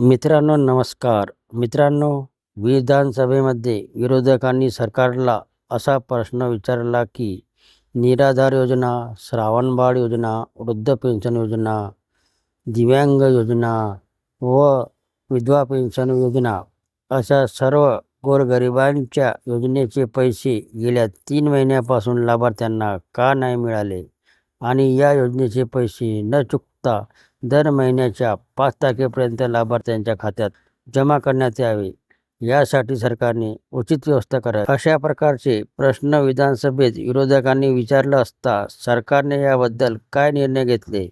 मित्रांनो नमस्कार. मित्रांनो विधानसभेमध्ये विरोधकांनी सरकारला असा प्रश्न विचारला की निराधार योजना श्रावणबाळ योजना वृद्ध पेन्शन योजना दिव्यांग योजना व विधवा पेन्शन योजना अशा सर्व गोरगरिबांच्या योजनेचे पैसे गेल्या तीन महिन्यापासून लाभार्थ्यांना का नाही मिळाले? आणि या योजनेचे पैसे न चुक हप्ता दर महिन्याच्या पाच तारखेपर्यंत लाभार्थ्यांच्या खात्यात जमा करण्यात यावे. यासाठी सरकारने उचित व्यवस्था करावी. अशा प्रकारचे प्रश्न विधानसभेत विरोधकांनी विचारलं असता सरकारने याबद्दल काय निर्णय घेतले?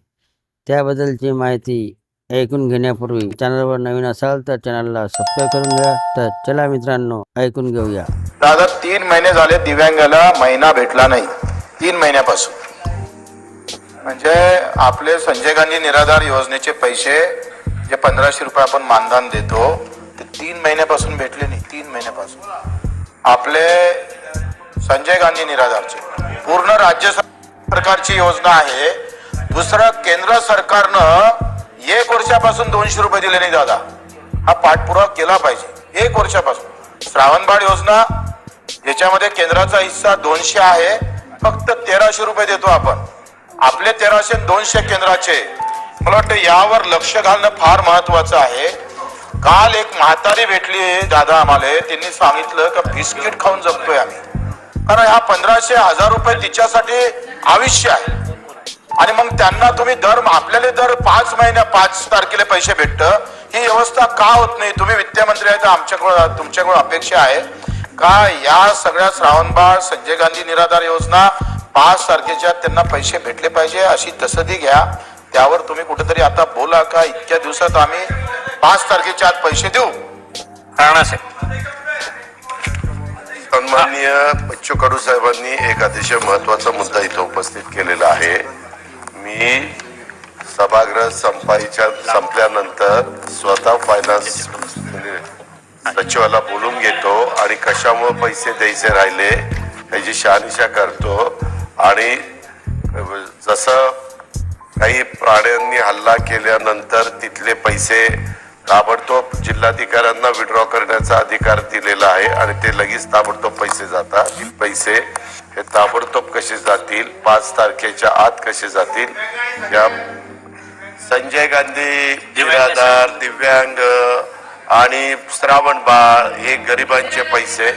त्याबद्दलची माहिती ऐकून घेण्यापूर्वी चॅनलवर नवीन असाल तर चॅनलला सबस्क्राईब करून घ्या. तर चला मित्रांनो ऐकून घेऊया. दादा तीन महिने झाले दिव्यांगाला महिना भेटला नाही. तीन महिन्यापासून. म्हणजे आपले संजय गांधी निराधार योजनेचे पैसे जे पंधराशे रुपये आपण मानधन देतो ते तीन महिन्यापासून भेटले नाही तीन महिन्यापासून. आपले संजय गांधी निराधारचे. पूर्ण राज्य सरकारची योजना आहे. दुसरं केंद्र सरकारनं एक वर्षापासून दोनशे रुपये दिले नाही दादा. हा पाठपुरावा केला पाहिजे एक वर्षापासून. श्रावणबाळ योजना याच्यामध्ये केंद्राचा हिस्सा दोनशे आहे फक्त तेराशे रुपये देतो आपण. आपले तेराशे दोनशे केंद्राचे मला वाटतं यावर लक्ष घालणं फार महत्वाचं आहे. काल एक म्हातारी भेटली दादा आम्हाला. त्यांनी सांगितलं की बिस्किट खाऊन जगतोय आम्ही. कारण ह्या पंधराशे हजार रुपये तिच्यासाठी आयुष्य आहे. आणि मग त्यांना तुम्ही दर आपल्याला दर पाच महिन्या पाच तारखेला पैसे भेटतं. ही व्यवस्था का होत नाही? तुम्ही वित्तमंत्री आहे तर आमच्याकडं तुमच्याकडून अपेक्षा आहे. का या सगळ्या श्रावणबाळ संजय गांधी निराधार योजना पाच तारखेच्या त्यांना पैसे भेटले पाहिजे अशी तसदी घ्या. त्यावर तुम्ही कुठेतरी आता बोला का इतक्या दिवसात आम्ही पाच तारखेच्या आत पैसे देऊ. राणा साहेब. सन्माननीय बच्चू कडू साहेबांनी एक अतिशय महत्त्वाचा मुद्दा इथं उपस्थित केलेला आहे. मी सभागृह संपाईच्या संपल्यानंतर स्वतः फायनान्स सचिवाला बोलून घेतो आणि कशामुळे पैसे द्यायचे राहिले याची शहानिशा करतो. आणि जसं काही प्राण्यांनी हल्ला केल्यानंतर तिथले पैसे ताबडतोब जिल्हाधिकाऱ्यांना विड्रॉ करण्याचा अधिकार दिलेला आहे आणि ते लगेच ताबडतोब पैसे जातात. पैसे हे ताबडतोब कसे जातील पाच तारखेच्या आत कसे जातील या संजय गांधी निराधार दिव्यांग आणि श्रावण बाळ हे गरिबांचे पैसे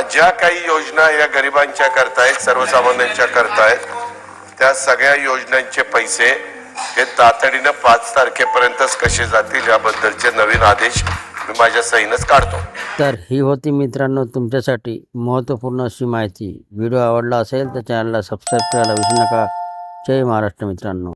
ज्या काही योजना या गरिबांच्या करतायत सर्वसामान्यांच्या करतायत त्या सगळ्या योजनांचे पैसे हे तातडीनं पाच तारखेपर्यंतच कसे जातील याबद्दलचे नवीन आदेश मी माझ्या सहीनच काढतो. तर ही होती मित्रांनो तुमच्यासाठी महत्त्वपूर्ण अशी माहिती. व्हिडिओ आवडला असेल तर चॅनलला सबस्क्राईब करायला विसरू नका. जय महाराष्ट्र मित्रांनो.